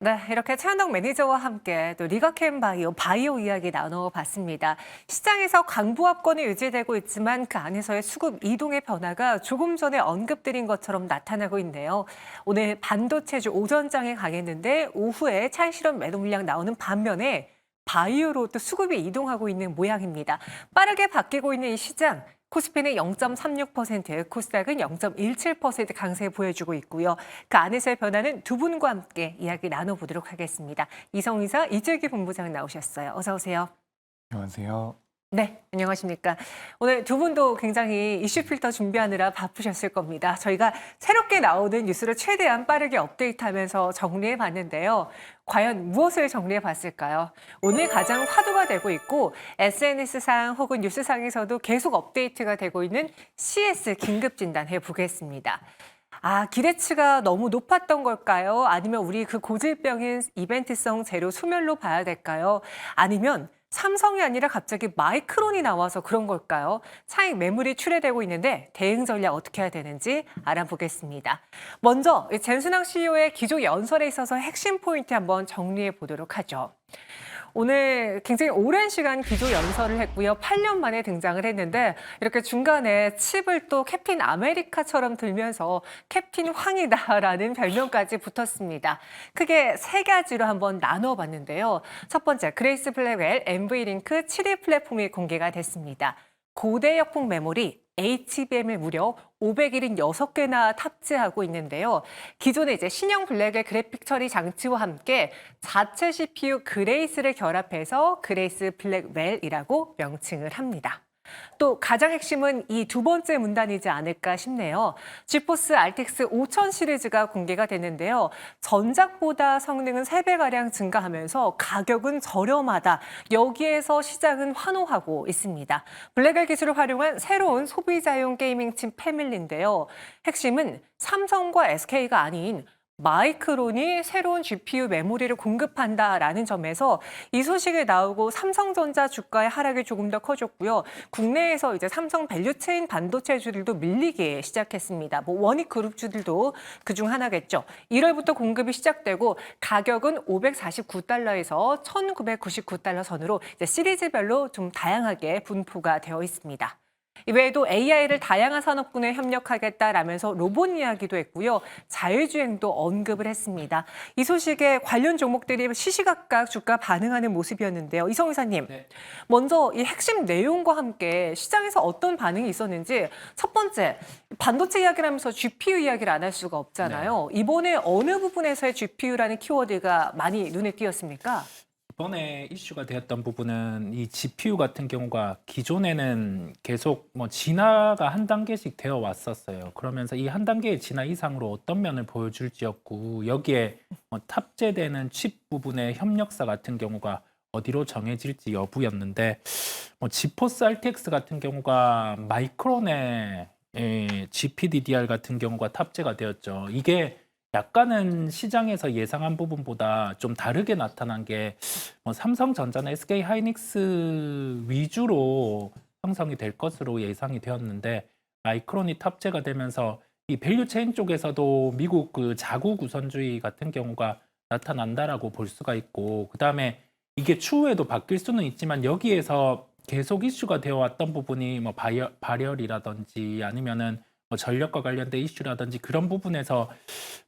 네, 이렇게 최현덕 매니저와 함께 또 리가캠 바이오, 바이오 이야기 나눠봤습니다. 시장에서 강보합권이 유지되고 있지만 그 안에서의 수급 이동의 변화가 조금 전에 언급드린 것처럼 나타나고 있네요. 오늘 반도체주 오전장에 강했는데 오후에 차익 실험 매도 물량 나오는 반면에 바이오로 또 수급이 이동하고 있는 모양입니다. 빠르게 바뀌고 있는 이 시장. 코스피는 0.36%, 코스닥은 0.17% 강세 보여주고 있고요. 그 안에서의 변화는 두 분과 함께 이야기 나눠보도록 하겠습니다. 이성이사 이재기 본부장 나오셨어요. 어서 오세요. 안녕하세요. 네, 안녕하십니까. 오늘 두 분도 굉장히 이슈 필터 준비하느라 바쁘셨을 겁니다. 저희가 새롭게 나오는 뉴스를 최대한 빠르게 업데이트하면서 정리해 봤는데요. 과연 무엇을 정리해 봤을까요? 오늘 가장 화두가 되고 있고 SNS상 혹은 뉴스상에서도 계속 업데이트가 되고 있는 CS 긴급 진단해 보겠습니다. 아, 기대치가 너무 높았던 걸까요? 아니면 우리 그 고질병인 이벤트성 재료 소멸로 봐야 될까요? 아니면 삼성이 아니라 갑자기 마이크론이 나와서 그런 걸까요? 차익 매물이 출회되고 있는데 대응 전략 어떻게 해야 되는지 알아보겠습니다. 먼저 이 젠순왕 CEO의 기조 연설에 있어서 핵심 포인트 한번 정리해 보도록 하죠. 오늘 굉장히 오랜 시간 기조 연설을 했고요. 8년 만에 등장을 했는데 이렇게 중간에 칩을 또 캡틴 아메리카처럼 들면서 캡틴 황이다라는 별명까지 붙었습니다. 크게 세 가지로 한번 나눠봤는데요. 첫 번째, 그레이스 블랙웰 MV-링크 7위 플랫폼이 공개가 됐습니다. 고대 역풍 메모리 HBM을 무려 576개나 탑재하고 있는데요. 기존에 이제 신형 블랙의 그래픽 처리 장치와 함께 자체 CPU 그레이스를 결합해서 그레이스 블랙웰이라고 명칭을 합니다. 또 가장 핵심은 이 두 번째 문단이지 않을까 싶네요. 지포스 RTX 5000 시리즈가 공개가 됐는데요. 전작보다 성능은 3배가량 증가하면서 가격은 저렴하다. 여기에서 시장은 환호하고 있습니다. 블랙엘 기술을 활용한 새로운 소비자용 게이밍 칩 패밀리인데요. 핵심은 삼성과 SK가 아닌 마이크론이 새로운 GPU 메모리를 공급한다라는 점에서 이 소식이 나오고 삼성전자 주가의 하락이 조금 더 커졌고요. 국내에서 이제 삼성 밸류체인 반도체주들도 밀리기 시작했습니다. 뭐 원익 그룹주들도 그중 하나겠죠. 1월부터 공급이 시작되고 가격은 549달러에서 1,999달러 선으로 시리즈별로 좀 다양하게 분포가 되어 있습니다. 이외에도 AI를 다양한 산업군에 협력하겠다라면서 로봇 이야기도 했고요. 자율주행도 언급을 했습니다. 이 소식에 관련 종목들이 시시각각 주가 반응하는 모습이었는데요. 이성 이사님, 네. 먼저 이 핵심 내용과 함께 시장에서 어떤 반응이 있었는지 첫 번째 반도체 이야기를 하면서 GPU 이야기를 안 할 수가 없잖아요. 이번에 어느 부분에서의 GPU라는 키워드가 많이 눈에 띄었습니까? 이번에 이슈가 되었던 부분은 이 GPU 같은 경우가 기존에는 계속 뭐 진화가 한 단계씩 되어 왔었어요. 그러면서 이 한 단계의 진화 이상으로 어떤 면을 보여줄지였고 여기에 뭐 탑재되는 칩 부분의 협력사 같은 경우가 어디로 정해질지 여부였는데 뭐 지포스 RTX 같은 경우가 마이크론의 예, GPDDR 같은 경우가 탑재가 되었죠. 이게 약간은 시장에서 예상한 부분보다 좀 다르게 나타난 게 뭐 삼성전자나 SK 하이닉스 위주로 형성이 될 것으로 예상이 되었는데 마이크론이 탑재가 되면서 이 밸류 체인 쪽에서도 미국 그 자국 우선주의 같은 경우가 나타난다라고 볼 수가 있고 그다음에 이게 추후에도 바뀔 수는 있지만 여기에서 계속 이슈가 되어 왔던 부분이 뭐 발열, 발열이라든지 아니면은 뭐 전력과 관련된 이슈라든지 그런 부분에서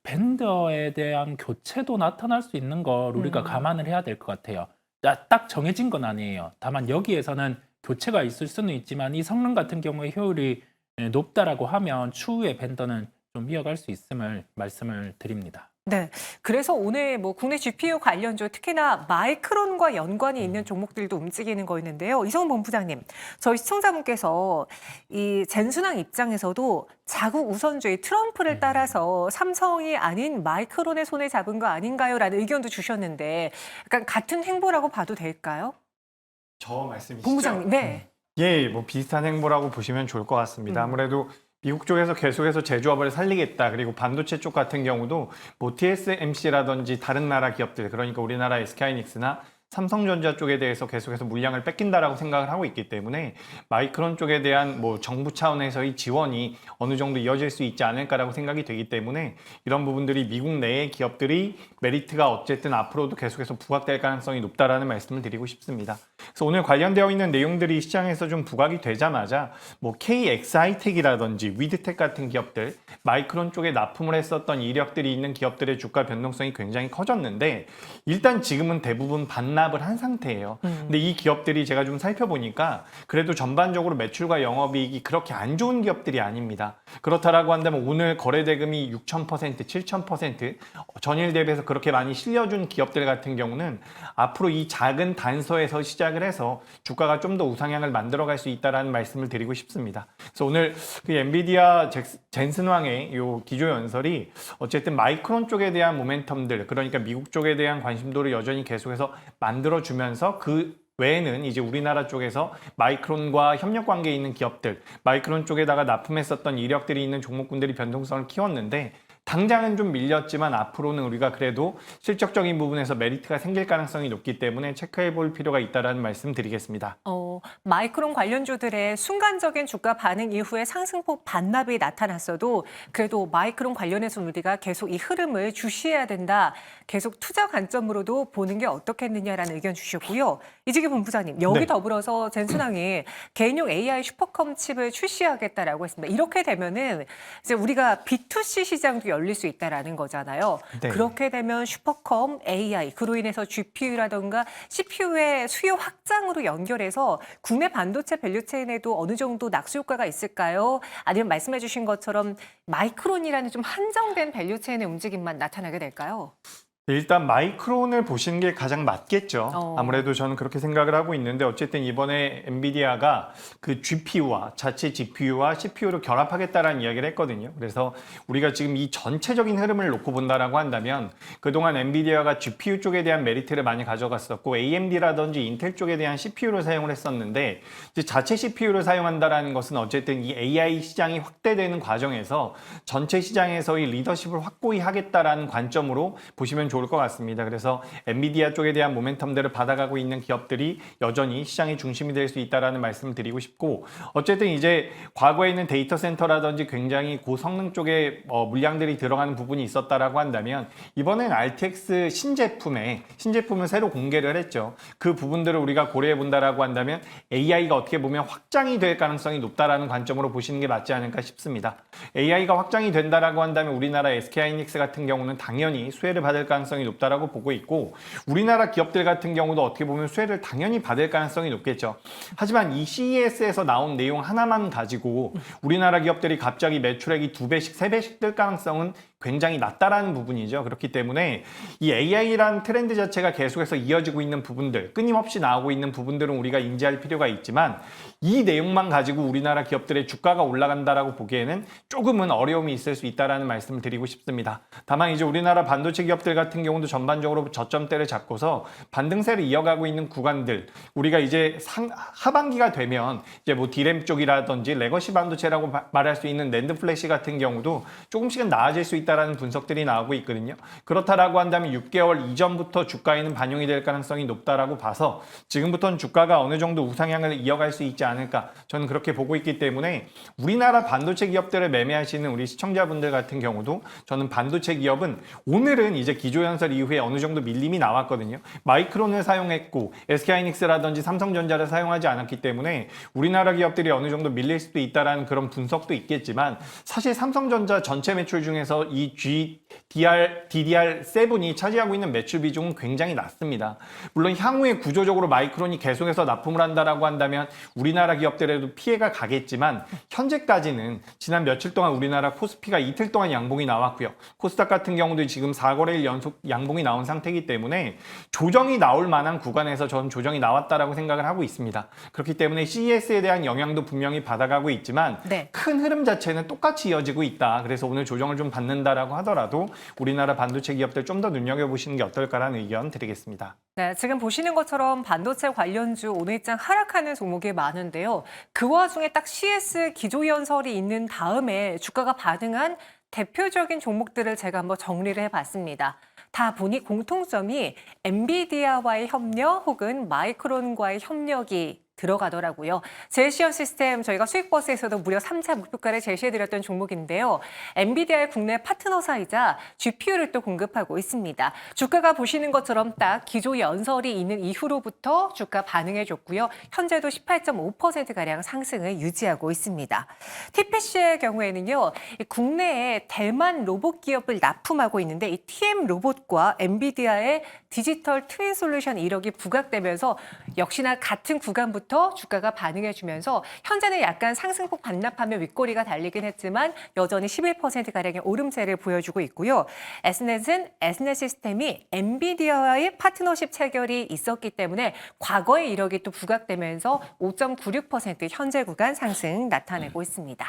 벤더에 대한 교체도 나타날 수 있는 걸 우리가 음. 감안을 해야 될 것 같아요. 딱- 딱 정해진 건 아니에요. 다만 여기에서는 교체가 있을 수는 있지만 이 성능 같은 경우에 효율이 예, 높다라고 하면 추후에 벤더는 좀 이어갈 수 있음을 말씀을 드립니다. 네. 그래서 오늘 뭐 국내 GPU 관련주 특히나 마이크론과 연관이 있는 종목들도 움직이는 거였는데요. 이성훈 본부장님, 저희 시청자분께서 이 젠순왕 입장에서도 자국 우선주의 트럼프를 따라서 삼성이 아닌 마이크론의 손에 잡은 거 아닌가요?라는 의견도 주셨는데 약간 같은 행보라고 봐도 될까요? 저 말씀이시죠? 본부장님, 네. 예, 뭐 비슷한 행보라고 보시면 좋을 것 같습니다. 음. 아무래도 미국 쪽에서 계속해서 제조업을 살리겠다. 그리고 반도체 쪽 같은 경우도 뭐 TSMC라든지 다른 나라 기업들, 그러니까 우리나라 SK하이닉스나 삼성전자 쪽에 대해서 계속해서 물량을 뺏긴다라고 생각을 하고 있기 때문에 마이크론 쪽에 대한 뭐 정부 차원에서의 지원이 어느 정도 이어질 수 있지 않을까라고 생각이 되기 때문에 이런 부분들이 미국 내의 기업들이 메리트가 어쨌든 앞으로도 계속해서 부각될 가능성이 높다라는 말씀을 드리고 싶습니다. 그래서 오늘 관련되어 있는 내용들이 시장에서 좀 부각이 되자마자 뭐 KX하이텍이라든지 위드텍 같은 기업들, 마이크론 쪽에 납품을 했었던 이력들이 있는 기업들의 주가 변동성이 굉장히 커졌는데 일단 지금은 대부분 반납을 한 상태예요. 근데 이 기업들이 제가 좀 살펴보니까 그래도 전반적으로 매출과 영업이익이 그렇게 안 좋은 기업들이 아닙니다. 그렇다라고 한다면 오늘 거래 대금이 6,000%, 7,000% 전일 대비해서 그렇게 많이 실려준 기업들 같은 경우는 앞으로 이 작은 단서에서 시 작을 해서 주가가 좀 더 우상향을 만들어갈 수 있다라는 말씀을 드리고 싶습니다. 그래서 오늘 그 엔비디아 젠슨왕의 요 기조 연설이 어쨌든 마이크론 쪽에 대한 모멘텀들 그러니까 미국 쪽에 대한 관심도를 여전히 계속해서 만들어 주면서 그 외에는 이제 우리나라 쪽에서 마이크론과 협력 관계에 있는 기업들, 마이크론 쪽에다가 납품했었던 이력들이 있는 종목군들이 변동성을 키웠는데 당장은 좀 밀렸지만 앞으로는 우리가 그래도 실적적인 부분에서 메리트가 생길 가능성이 높기 때문에 체크해 볼 필요가 있다라는 말씀 드리겠습니다. 어, 마이크론 관련주들의 순간적인 주가 반응 이후에 상승폭 반납이 나타났어도 그래도 마이크론 관련해서 우리가 계속 이 흐름을 주시해야 된다. 계속 투자 관점으로도 보는 게 어떻겠느냐라는 의견 주셨고요. 이지기 본부장님, 여기 네. 더불어서 젠슨항이 개인용 AI 슈퍼컴 칩을 출시하겠다라고 했습니다. 이렇게 되면은 이제 우리가 B2C 시장도 열릴 수 있다라는 거잖아요. 네. 그렇게 되면 슈퍼컴 AI 그로 인해서 GPU라던가 CPU의 수요 확장으로 연결해서 국내 반도체 밸류체인에도 어느 정도 낙수 효과가 있을까요? 아니면 말씀해 주신 것처럼 마이크론이라는 좀 한정된 밸류체인의 움직임만 나타나게 될까요? 일단 마이크론을 보시는 게 가장 맞겠죠. 어. 아무래도 저는 그렇게 생각을 하고 있는데 어쨌든 이번에 엔비디아가 그 GPU와 자체 GPU와 CPU를 결합하겠다라는 이야기를 했거든요. 그래서 우리가 지금 이 전체적인 흐름을 놓고 본다라고 한다면 그동안 엔비디아가 GPU 쪽에 대한 메리트를 많이 가져갔었고 AMD라든지 인텔 쪽에 대한 CPU를 사용을 했었는데 이제 자체 CPU를 사용한다라는 것은 어쨌든 이 AI 시장이 확대되는 과정에서 전체 시장에서의 리더십을 확고히 하겠다라는 관점으로 보시면 좋을 것 같습니다. 그래서 엔비디아 쪽에 대한 모멘텀들을 받아가고 있는 기업들이 여전히 시장의 중심이 될 수 있다라는 말씀을 드리고 싶고 어쨌든 이제 과거에 있는 데이터 센터라든지 굉장히 고성능 쪽에 어, 물량들이 들어가는 부분이 있었다라고 한다면 이번엔 RTX 신제품에 신제품을 새로 공개를 했죠. 그 부분들을 우리가 고려해 본다라고 한다면 AI가 어떻게 보면 확장이 될 가능성이 높다라는 관점으로 보시는 게 맞지 않을까 싶습니다. AI가 확장이 된다라고 한다면 우리나라 SK하이닉스 같은 경우는 당연히 수혜를 받을 가능성이 높다라고 보고 있고 우리나라 기업들 같은 경우도 어떻게 보면 수혜를 당연히 받을 가능성이 높겠죠. 하지만 이 CES에서 나온 내용 하나만 가지고 우리나라 기업들이 갑자기 매출액이 두 배씩 세 배씩 뜰 가능성은 굉장히 낮다라는 부분이죠. 그렇기 때문에 이 AI라는 트렌드 자체가 계속해서 이어지고 있는 부분들, 끊임없이 나오고 있는 부분들은 우리가 인지할 필요가 있지만 이 내용만 가지고 우리나라 기업들의 주가가 올라간다라고 보기에는 조금은 어려움이 있을 수 있다라는 말씀을 드리고 싶습니다. 다만 이제 우리나라 반도체 기업들 같은 경우도 전반적으로 저점대를 잡고서 반등세를 이어가고 있는 구간들, 우리가 이제 상, 하반기가 되면 이제 뭐 디램 쪽이라든지 레거시 반도체라고 마- 말할 수 있는 랜드 플래시 같은 경우도 조금씩은 나아질 수 있다 라는 분석들이 나오고 있거든요. 그렇다라고 한다면 6개월 이전부터 주가에는 반영이 될 가능성이 높다라고 봐서 지금부터는 주가가 어느 정도 우상향을 이어갈 수 있지 않을까 저는 그렇게 보고 있기 때문에 우리나라 반도체 기업들을 매매하시는 우리 시청자분들 같은 경우도 저는 반도체 기업은 오늘은 이제 기조연설 이후에 어느 정도 밀림이 나왔거든요. 마이크론을 사용했고 SK하이닉스라든지 삼성전자를 사용하지 않았기 때문에 우리나라 기업들이 어느 정도 밀릴 수도 있다라는 그런 분석도 있겠지만 사실 삼성전자 전체 매출 중에서 이 GDR, DDR7이 차지하고 있는 매출 비중은 굉장히 낮습니다. 물론 향후에 구조적으로 마이크론이 계속해서 납품을 한다라고 한다면 우리나라 기업들에도 피해가 가겠지만 현재까지는 지난 며칠 동안 우리나라 코스피가 이틀 동안 양봉이 나왔고요. 코스닥 같은 경우도 지금 4거래일 연속 양봉이 나온 상태이기 때문에 조정이 나올 만한 구간에서 저는 조정이 나왔다라고 생각을 하고 있습니다. 그렇기 때문에 CES에 대한 영향도 분명히 받아가고 있지만 네. 큰 흐름 자체는 똑같이 이어지고 있다. 그래서 오늘 조정을 좀 받는다 라고 하더라도 우리나라 반도체 기업들 좀 더 눈여겨보시는 게 어떨까라는 의견 드리겠습니다. 네, 지금 보시는 것처럼 반도체 관련주 오늘 일장 하락하는 종목이 많은데요. 그 와중에 딱 CS 기조연설이 있는 다음에 주가가 반응한 대표적인 종목들을 제가 한번 정리를 해봤습니다. 다 보니 공통점이 엔비디아와의 협력 혹은 마이크론과의 협력이 들어가더라고요. 제시어 시스템 저희가 수익버스에서도 무려 3차 목표가를 제시해드렸던 종목인데요. 엔비디아의 국내 파트너사이자 GPU를 또 공급하고 있습니다. 주가가 보시는 것처럼 딱 기조 연설이 있는 이후로부터 주가 반응해줬고요. 현재도 18.5%가량 상승을 유지하고 있습니다. TPC의 경우에는요. 이 국내에 대만 로봇 기업을 납품하고 있는데 이 TM 로봇과 엔비디아의 디지털 트윈 솔루션 1억이 부각되면서 역시나 같은 구간 부터 주가가 반응해 주면서 현재는 약간 상승폭 반납하며 윗꼬리가 달리긴 했지만 여전히 11%가량의 오름세를 보여주고 있고요. 에스넷은 에스넷 시스템이 엔비디아와의 파트너십 체결이 있었기 때문에 과거의 이력이 또 부각되면서 5.96% 현재 구간 상승 나타내고 있습니다.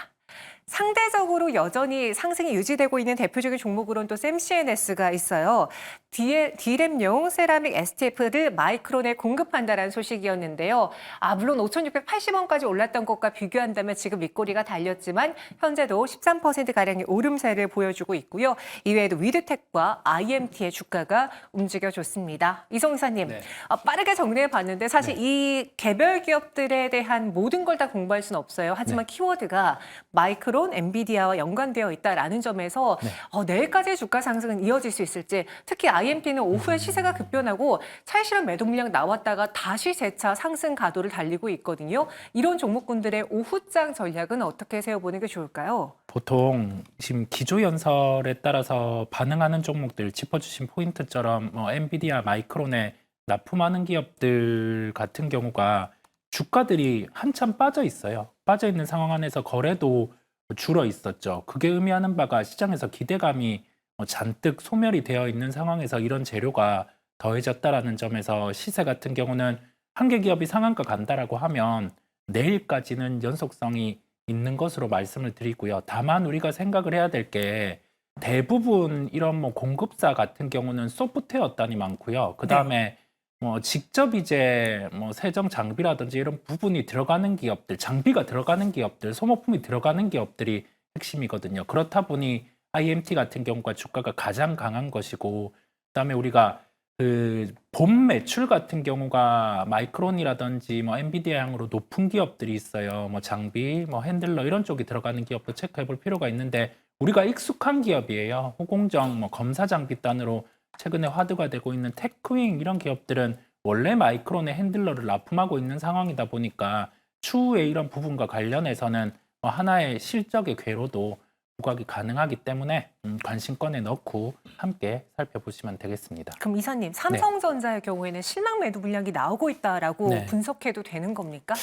상대적으로 여전히 상승이 유지되고 있는 대표적인 종목으로는 또 샘CNS가 있어요. D램용 세라믹 STF를 마이크론에 공급한다라는 소식이었는데요. 아, 물론 5,680원까지 올랐던 것과 비교한다면 지금 밑꼬리가 달렸지만 현재도 13%가량의 오름세를 보여주고 있고요. 이외에도 위드텍과 IMT의 주가가 움직여줬습니다. 이성사님, 네. 아, 빠르게 정리해 봤는데 사실 이 개별 기업들에 대한 모든 걸 다 공부할 수는 없어요. 하지만 키워드가 마이크론, 엔비디아와 연관되어 있다라는 점에서 네. 어, 내일까지의 주가 상승은 이어질 수 있을지 특히 IMT는 오후에 시세가 급변하고 차익실현 매도 물량 나왔다가 다시 재차 상승 가도를 달리고 있거든요. 이런 종목군들의 오후장 전략은 어떻게 세워보는 게 좋을까요? 보통 지금 기조 연설에 따라서 반응하는 종목들 짚어주신 포인트처럼 뭐 엔비디아, 마이크론에 납품하는 기업들 같은 경우가 주가들이 한참 빠져 있어요. 빠져 있는 상황 안에서 거래도 줄어 있었죠. 그게 의미하는 바가 시장에서 기대감이 뭐 잔뜩 소멸이 되어 있는 상황에서 이런 재료가 더해졌다라는 점에서 시세 같은 경우는 한 개 기업이 상한가 간다라고 하면 내일까지는 연속성이 있는 것으로 말씀을 드리고요. 다만 우리가 생각을 해야 될 게 대부분 이런 뭐 공급사 같은 경우는 소프트웨어 단이 많고요. 그 다음에 뭐 직접 이제 뭐 세정 장비라든지 이런 부분이 들어가는 기업들, 장비가 들어가는 기업들, 소모품이 들어가는 기업들이 핵심이거든요. 그렇다 보니 IMT 같은 경우가 주가가 가장 강한 것이고, 그다음에 우리가 그본 매출 같은 경우가 마이크론이라든지 뭐 엔비디아 향으로 높은 기업들이 있어요. 뭐 장비, 뭐 핸들러 이런 쪽이 들어가는 기업도 체크해 볼 필요가 있는데 우리가 익숙한 기업이에요. 호공정, 뭐 검사 장비 단으로 최근에 화두가 되고 있는 테크윙 이런 기업들은 원래 마이크론의 핸들러를 납품하고 있는 상황이다 보니까 추후에 이런 부분과 관련해서는 뭐 하나의 실적의 궤로도 부각이 가능하기 때문에 음, 관심권에 넣고 함께 살펴보시면 되겠습니다. 그럼 이사님, 삼성전자의 경우에는 실망 매도 물량이 나오고 있다라고 네. 분석해도 되는 겁니까?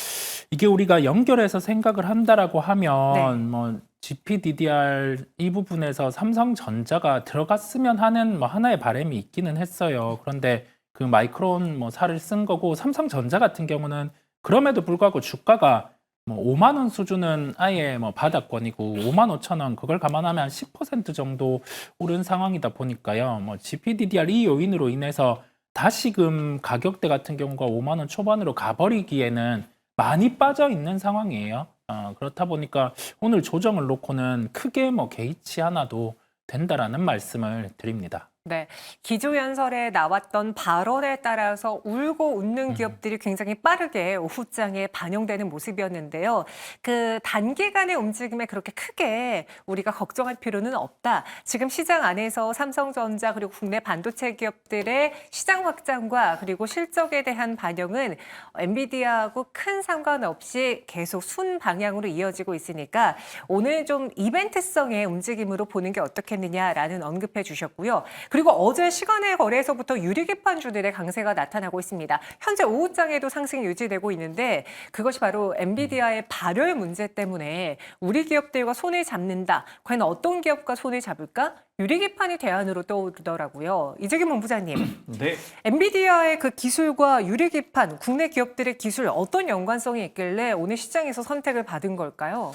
이게 우리가 연결해서 생각을 한다라고 하면 네. 뭐 GPDDR 이 부분에서 삼성전자가 들어갔으면 하는 뭐 하나의 바람이 있기는 했어요. 그런데 그 마이크론 뭐 살을 쓴 거고 삼성전자 같은 경우는 그럼에도 불구하고 주가가 뭐 5만 원 수준은 아예 뭐 바닥권이고 5만 5천 원 그걸 감안하면 한 10% 정도 오른 상황이다 보니까요. 뭐 GPDDR 이 요인으로 인해서 다시금 가격대 같은 경우가 5만 원 초반으로 가버리기에는 많이 빠져 있는 상황이에요. 어, 그렇다 보니까 오늘 조정을 놓고는 크게 뭐 개의치 않아도 된다라는 말씀을 드립니다. 네. 기조연설에 나왔던 발언에 따라서 울고 웃는 음. 기업들이 굉장히 빠르게 오후장에 반영되는 모습이었는데요. 그 단기간의 움직임에 그렇게 크게 우리가 걱정할 필요는 없다. 지금 시장 안에서 삼성전자 그리고 국내 반도체 기업들의 시장 확장과 그리고 실적에 대한 반영은 엔비디아하고 큰 상관없이 계속 순 방향으로 이어지고 있으니까 오늘 좀 이벤트성의 움직임으로 보는 게 어떻겠느냐라는 언급해 주셨고요. 그리고 어제 시간의 거래에서부터 유리기판주들의 강세가 나타나고 있습니다. 현재 오후장에도 상승이 유지되고 있는데 그것이 바로 엔비디아의 발열 문제 때문에 우리 기업들과 손을 잡는다. 과연 어떤 기업과 손을 잡을까? 유리기판이 대안으로 떠오르더라고요. 이재규 본부장님, 네. 엔비디아의 그 기술과 유리기판, 국내 기업들의 기술 어떤 연관성이 있길래 오늘 시장에서 선택을 받은 걸까요?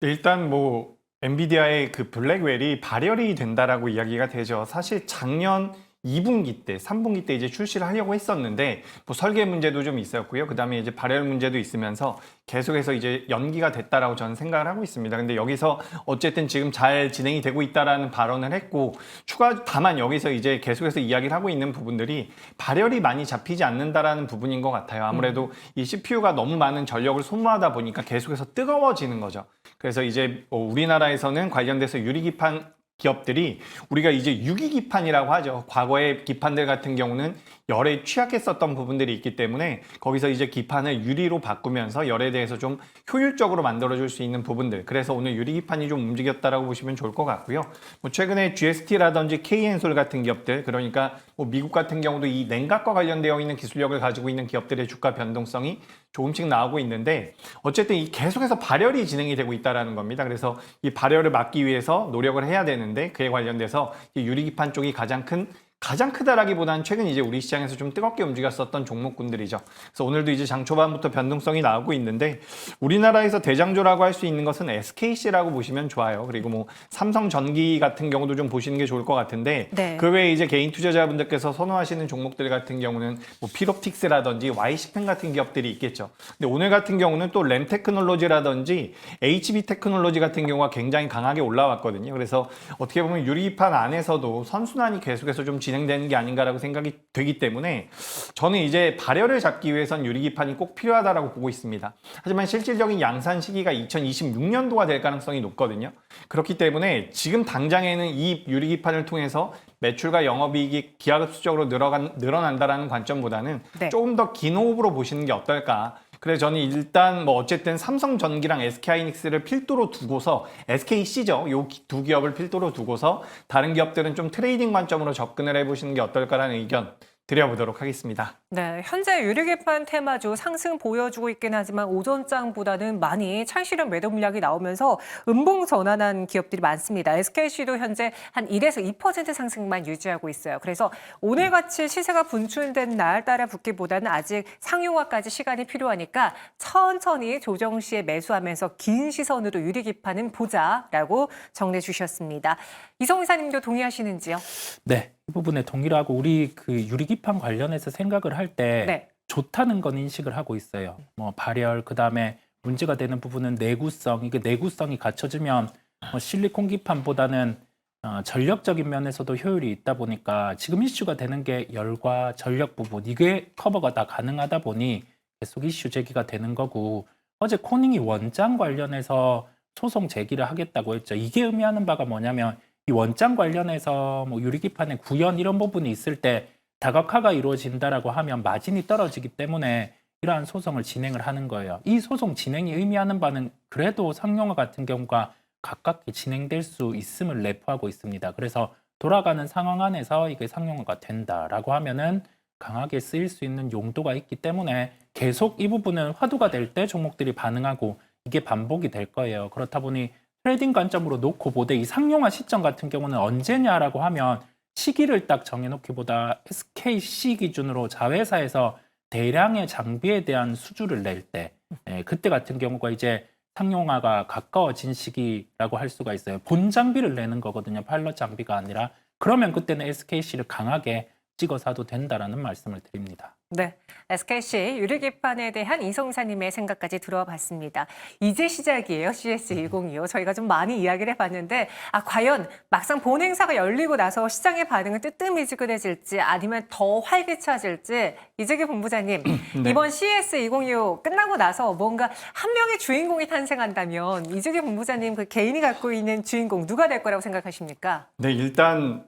일단 뭐 엔비디아의 그 블랙웰이 발열이 된다라고 이야기가 되죠. 사실 작년 2분기 때, 3분기 때 이제 출시를 하려고 했었는데 뭐 설계 문제도 좀 있었고요. 그다음에 이제 발열 문제도 있으면서 계속해서 이제 연기가 됐다라고 저는 생각을 하고 있습니다. 근데 여기서 어쨌든 지금 잘 진행이 되고 있다라는 발언을 했고 추가 다만 여기서 이제 계속해서 이야기를 하고 있는 부분들이 발열이 많이 잡히지 않는다라는 부분인 것 같아요. 아무래도 이 CPU가 너무 많은 전력을 소모하다 보니까 계속해서 뜨거워지는 거죠. 그래서 이제 뭐 우리나라에서는 관련돼서 유리기판 기업들이 우리가 이제 유기기판이라고 하죠. 과거의 기판들 같은 경우는 열에 취약했었던 부분들이 있기 때문에 거기서 이제 기판을 유리로 바꾸면서 열에 대해서 좀 효율적으로 만들어줄 수 있는 부분들. 그래서 오늘 유리 기판이 좀 움직였다라고 보시면 좋을 것 같고요. 뭐 최근에 GST라든지 KN솔 같은 기업들, 그러니까 뭐 미국 같은 경우도 이 냉각과 관련되어 있는 기술력을 가지고 있는 기업들의 주가 변동성이 조금씩 나오고 있는데 어쨌든 이 계속해서 발열이 진행이 되고 있다라는 겁니다. 그래서 이 발열을 막기 위해서 노력을 해야 되는데 그에 관련돼서 이 유리 기판 쪽이 가장 큰 가장 크다라기보다는 최근 이제 우리 시장에서 좀 뜨겁게 움직였었던 종목군들이죠. 그래서 오늘도 이제 장 초반부터 변동성이 나오고 있는데 우리나라에서 대장조라고 할 수 있는 것은 SKC라고 보시면 좋아요. 그리고 뭐 삼성전기 같은 경우도 좀 보시는 게 좋을 것 같은데 네. 그 외에 이제 개인 투자자분들께서 선호하시는 종목들 같은 경우는 뭐 피롭틱스라든지 Y시펜 같은 기업들이 있겠죠. 근데 오늘 같은 경우는 또 램 테크놀로지라든지 HB 테크놀로지 같은 경우가 굉장히 강하게 올라왔거든요. 그래서 어떻게 보면 유리판 안에서도 선순환이 계속해서 좀 진행되는 게 아닌가라고 생각이 되기 때문에 저는 이제 발열을 잡기 위해선 유리기판이 꼭 필요하다라고 보고 있습니다. 하지만 실질적인 양산 시기가 2026년도가 될 가능성이 높거든요. 그렇기 때문에 지금 당장에는 이 유리기판을 통해서 매출과 영업이익이 기하급수적으로 늘어간, 늘어난다라는 관점보다는 네. 조금 더 긴 호흡으로 보시는 게 어떨까. 그래서 저는 일단 뭐 어쨌든 삼성전기랑 SK하이닉스를 필두로 두고서 SKC죠. 요 두 기업을 필두로 두고서 다른 기업들은 좀 트레이딩 관점으로 접근을 해보시는 게 어떨까라는 의견 드려보도록 하겠습니다. 네, 현재 유리기판 테마주 상승 보여주고 있긴 하지만 오전장보다는 많이 차익실현 매도 물량이 나오면서 음봉 전환한 기업들이 많습니다. SKC도 현재 한 1에서 2% 상승만 유지하고 있어요. 그래서 오늘같이 시세가 분출된 날 따라 붙기보다는 아직 상용화까지 시간이 필요하니까 천천히 조정 시에 매수하면서 긴 시선으로 유리기판은 보자라고 정리해 주셨습니다. 이성 이사님도 동의하시는지요? 네, 이 부분에 동의를 하고 우리 그 유리기판 관련해서 생각을 할때 네. 좋다는 건 인식을 하고 있어요. 뭐 발열 그다음에 문제가 되는 부분은 내구성. 이게 내구성이 갖춰지면 뭐 실리콘 기판보다는 어, 전력적인 면에서도 효율이 있다 보니까 지금 이슈가 되는 게 열과 전력 부분 이게 커버가 다 가능하다 보니 계속 이슈 제기가 되는 거고 어제 코닝이 원장 관련해서 소송 제기를 하겠다고 했죠. 이게 의미하는 바가 뭐냐면 이 원장 관련해서 뭐 유리기판의 구현 이런 부분이 있을 때 다각화가 이루어진다라고 하면 마진이 떨어지기 때문에 이러한 소송을 진행을 하는 거예요. 이 소송 진행이 의미하는 바는 그래도 상용화 같은 경우가 가깝게 진행될 수 있음을 내포하고 있습니다. 그래서 돌아가는 상황 안에서 이게 상용화가 된다라고 하면은 강하게 쓰일 수 있는 용도가 있기 때문에 계속 이 부분은 화두가 될 때 종목들이 반응하고 이게 반복이 될 거예요. 그렇다 보니 트레이딩 관점으로 놓고 보되 이 상용화 시점 같은 경우는 언제냐라고 하면 시기를 딱 정해놓기보다 SKC 기준으로 자회사에서 대량의 장비에 대한 수주를 낼 때, 예, 그때 같은 경우가 이제 상용화가 가까워진 시기라고 할 수가 있어요. 본 장비를 내는 거거든요. 파일럿 장비가 아니라. 그러면 그때는 SKC를 강하게 찍어 사도 된다라는 말씀을 드립니다. 네, SKC 유리기판에 대한 이성사님의 생각까지 들어봤습니다. 이제 시작이에요, CS2025. 저희가 좀 많이 이야기를 해봤는데, 아, 과연 막상 본 행사가 열리고 나서 시장의 반응은 뜨뜻미지근해질지 아니면 더 활기차질지, 이재기 본부장님, 네. 이번 CS2025 끝나고 나서 뭔가 한 명의 주인공이 탄생한다면, 이재기 본부장님 그 개인이 갖고 있는 주인공 누가 될 거라고 생각하십니까? 네, 일단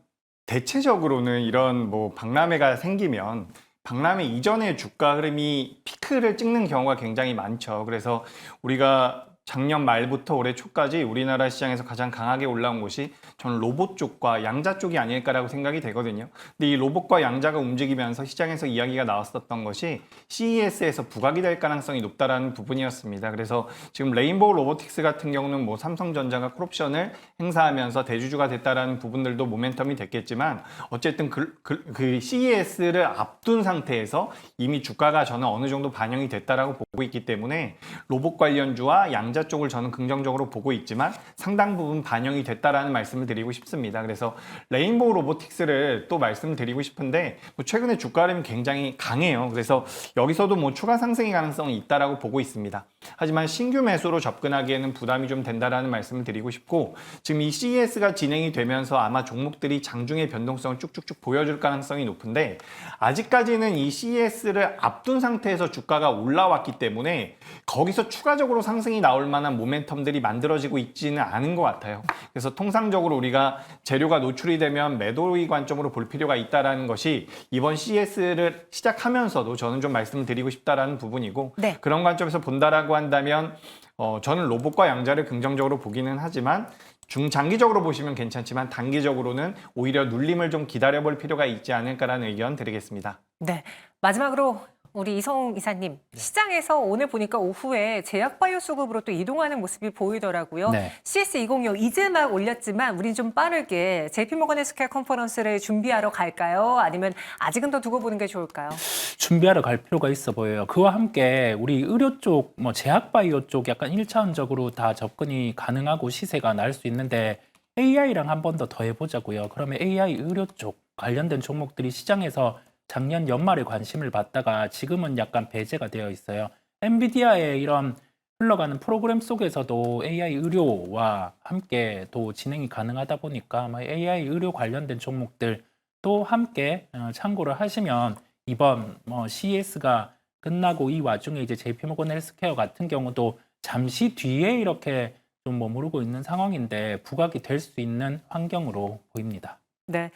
대체적으로는 이런 뭐 박람회가 생기면 박람회 이전의 주가 흐름이 피크를 찍는 경우가 굉장히 많죠. 그래서 우리가 작년 말부터 올해 초까지 우리나라 시장에서 가장 강하게 올라온 곳이 저는 로봇 쪽과 양자 쪽이 아닐까라고 생각이 되거든요. 근데 이 로봇과 양자가 움직이면서 시장에서 이야기가 나왔었던 것이 CES에서 부각이 될 가능성이 높다라는 부분이었습니다. 그래서 지금 레인보우 로보틱스 같은 경우는 뭐 삼성전자가 콜옵션을 행사하면서 대주주가 됐다라는 부분들도 모멘텀이 됐겠지만 어쨌든 그, 그, 그 CES를 앞둔 상태에서 이미 주가가 저는 어느 정도 반영이 됐다라고 보고 있기 때문에 로봇 관련주와 양 양자 쪽을 저는 긍정적으로 보고 있지만 상당 부분 반영이 됐다라는 말씀을 드리고 싶습니다. 그래서 레인보우 로보틱스를 또 말씀드리고 싶은데 뭐 최근에 주가 흐름이 굉장히 강해요. 그래서 여기서도 뭐 추가 상승의 가능성이 있다라고 보고 있습니다. 하지만 신규 매수로 접근하기에는 부담이 좀 된다라는 말씀을 드리고 싶고 지금 이 CES가 진행이 되면서 아마 종목들이 장중의 변동성을 쭉쭉쭉 보여줄 가능성이 높은데 아직까지는 이 CES를 앞둔 상태에서 주가가 올라왔기 때문에 거기서 추가적으로 상승이 나올 만한 모멘텀들이 만들어지고 있지는 않은 것 같아요. 그래서 통상적으로 우리가 재료가 노출이 되면 매도의 관점으로 볼 필요가 있다라는 것이 이번 CES를 시작하면서도 저는 좀 말씀드리고 싶다라는 부분이고 네. 그런 관점에서 본다라고 한다면 어, 저는 로봇과 양자를 긍정적으로 보기는 하지만 중장기적으로 보시면 괜찮지만 단기적으로는 오히려 눌림을 좀 기다려볼 필요가 있지 않을까라는 의견 드리겠습니다. 네. 마지막으로 우리 이성 이사님, 시장에서 오늘 보니까 오후에 제약바이오 수급으로 또 이동하는 모습이 보이더라고요. 네. CS206 이제 막 올렸지만 우린 좀 빠르게 JP모건 헬스케어 컨퍼런스를 준비하러 갈까요? 아니면 아직은 더 두고 보는 게 좋을까요? 준비하러 갈 필요가 있어 보여요. 그와 함께 우리 의료 쪽, 뭐 제약바이오 쪽 약간 일차원적으로다 접근이 가능하고 시세가 날 수 있는데 AI랑 한 번 더 더 해보자고요. 그러면 AI 의료 쪽 관련된 종목들이 시장에서 작년 연말에 관심을 받다가 지금은 약간 배제가 되어 있어요. 엔비디아의 이런 흘러가는 프로그램 속에서도 AI 의료와 함께 또 진행이 가능하다 보니까 AI 의료 관련된 종목들 또 함께 어, 참고를 하시면 이번 뭐 CES가 끝나고 이 와중에 이제 JP모건 헬스케어 같은 경우도 잠시 뒤에 이렇게 좀 머무르고 있는 상황인데 부각이 될 수 있는 환경으로 보입니다. 네.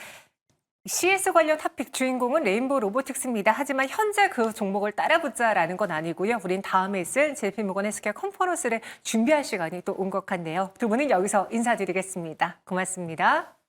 CS 관련 탑픽 주인공은 레인보우 로보틱스입니다. 하지만 현재 그 종목을 따라붙자라는 건 아니고요. 우린 다음에 있을 JP모건 헬스케어 컨퍼런스를 준비할 시간이 또 온 것 같네요. 두 분은 여기서 인사드리겠습니다. 고맙습니다.